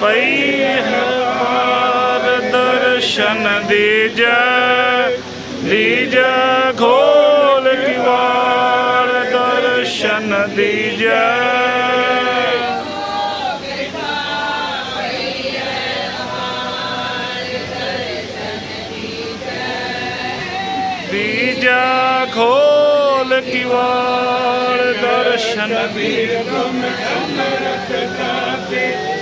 ਪਈ ਹਰ ਦਰਸ਼ਨ ਦੀਜੈ। ਦੀਜੈ ਖੋਲ ਕਿਵਾੜ ਦਰਸ਼ਨ ਦੀਜੈ। ਬੀਜਾ ਖੋਲ ਕਿਵਾੜ ਦਰਸ਼ਨ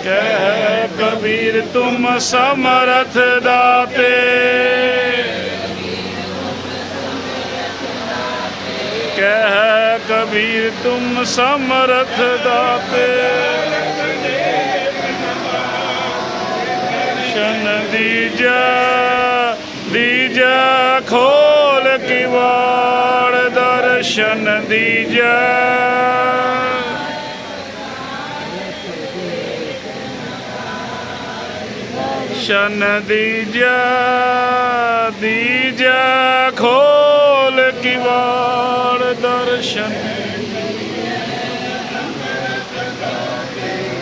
ਕਹਿ ਕਬੀਰ ਤੁਮ ਸਮਰਥ ਦਾਤੇ ਕਹਿ ਕਬੀਰ ਤੁਮ ਸਮਰਥ ਦਾਤੇ ਸ਼ਨ ਦੀਜਾ ਦਰਸ਼ਨ ਦੀਜਾ ਸ਼ਨ ਦੀਜਾ ਦੀਜਾ ਖੋਲ ਕਿਵਾੜ ਦਰਸ਼ਨ।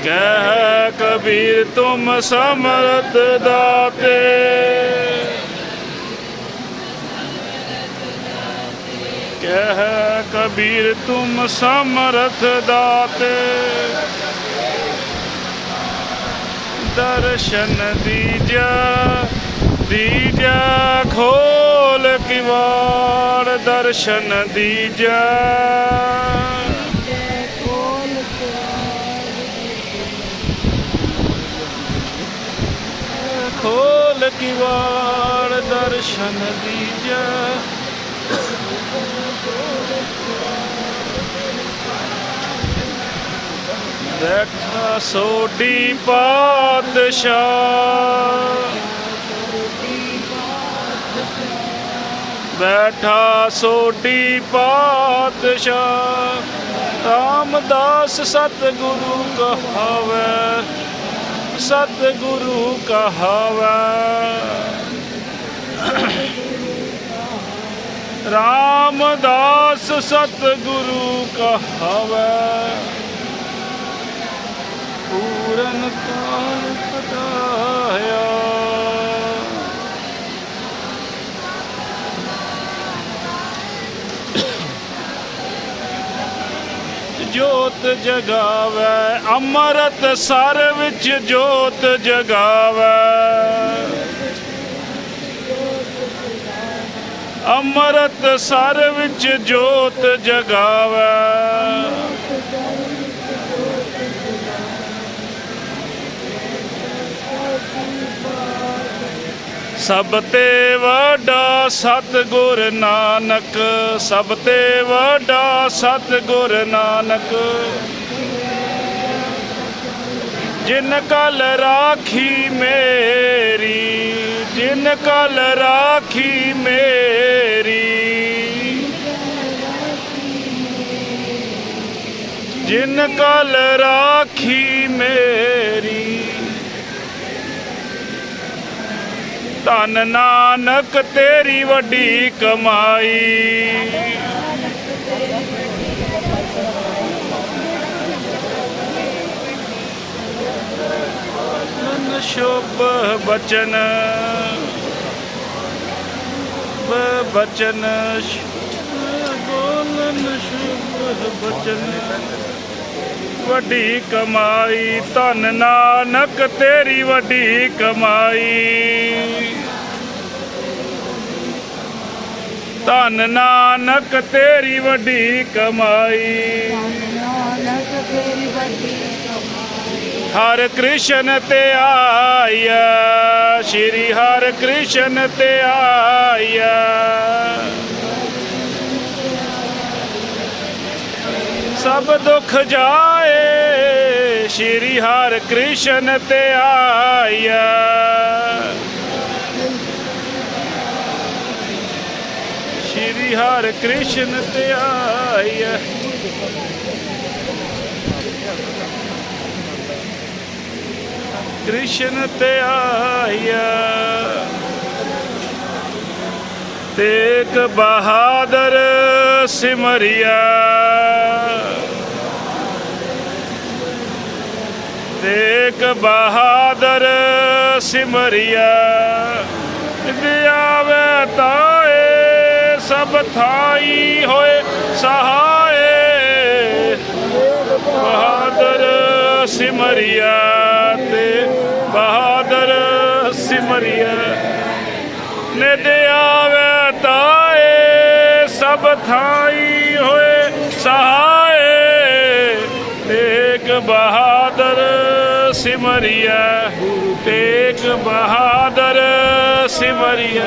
ਕਹਿ ਕਬੀਰ ਤੁਮ ਸਮਰਥ ਦਾਤੇ। ਕਬੀਰ ਤੁਮ ਸਮਰਥ ਦਾਤੇ। ਦਰਸ਼ਨ ਦੀਜਾ ਦੀਜਾ ਖੋਲ ਕਿਵਾੜ, ਦਰਸ਼ਨ ਦੀਜਾ। ਖੋਲ ਕਿਵਾੜ, ਦਰਸ਼ਨ ਦੀਜਾ। ਬੈਠਾ ਸੋਢੀ ਪਾਤਸ਼ਾਹ। ਬੈਠਾ ਸੋਢੀ ਪਾਤਸ਼ਾਹ। ਰਾਮਦਾਸ ਸਤਿਗੁਰੂ ਕਹਾਵੇ ਸਤਿਗੁਰੂ ਕਹਾਵੇ। ਰਾਮਦਾਸ ਸਤਿਗੁਰੂ ਕਹਾਵੇ। ਪੂਰਨ ਕਾਲ ਪਟਾਇਆ ਜੋਤ ਜਗਾਵੇ, ਅੰਮ੍ਰਿਤ ਸਰ ਵਿੱਚ ਜੋਤ ਜਗਾਵੇ। ਅੰਮ੍ਰਿਤ ਸਰ ਵਿੱਚ ਜੋਤ ਜਗਾਵੇ। ਸਭ ਤੇ ਵੱਡਾ ਸਤਿਗੁਰ ਨਾਨਕ, ਸਭ ਤੇ ਵੱਡਾ ਸਤਿਗੁਰ ਨਾਨਕ। ਜਿਨ ਕਲ ਰਾਖੀ ਮੇਰੀ, ਜਿਨ ਕਲ ਰਾਖੀ ਮੇਰੀ। ਜਿਨ ਕਲ ਰਾਖੀ ਮੇਰੀ ਧਨ ਨਾਨਕ ਤੇਰੀ ਵੱਡੀ ਕਮਾਈ। ਮਨ ਸ਼ੁਭ ਬਚਨ ਬਚਨ ਸ਼ੁਭ ਬੋਲਨ ਸ਼ੁਭ ਬਚਨ। ਵੱਡੀ ਕਮਾਈ, ਧਨ ਨਾਨਕ ਤੇਰੀ ਵੱਡੀ ਕਮਾਈ। ਧਨ ਨਾਨਕ ਤੇਰੀ ਵੱਡੀ ਕਮਾਈ। ਨਾਨਕ ਹਰ ਕ੍ਰਿਸ਼ਨ ਤੇ ਆਇਆ, ਸ਼੍ਰੀ ਹਰ ਕ੍ਰਿਸ਼ਨ ਤੇ ਆਇਆ। ਸਭ ਦੁੱਖ ਜਾਏ, ਸ਼੍ਰੀ ਹਰ ਕ੍ਰਿਸ਼ਨ ਤੇ ਆਇਆ। ਸ਼੍ਰੀ ਹਰ ਕ੍ਰਿਸ਼ਨ ਤੇ ਕ੍ਰਿਸ਼ਨ ਤੇ ਤੇਗ ਬਹਾਦਰ ਸਿਮਰਿਆ। ਤੇਗ ਬਹਾਦਰ ਸਿਮਰਿਆ। ਦਿਆਵੇ ਤਾਏ ਸਭ ਥਾਈ ਹੋਏ ਸਹਾਏ। ਬਹਾਦਰ ਸਿਮਰਿਆ ਤੇ ਬਹਾਦਰ ਸਿਮਰਿਆ ਨਿਦ ਆਵੇ ਤਾਏ, ਸਭ ਥਾਈ ਹੋਏ ਸਹਾਏ। ਤੇਗ ਬਹਾਦਰ ਸਿਮਰਿਆ ਤੇਗ ਬਹਾਦਰ ਸਿਮਰਿਆ।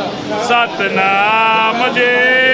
ਸਤਨਾਮ ਜੀ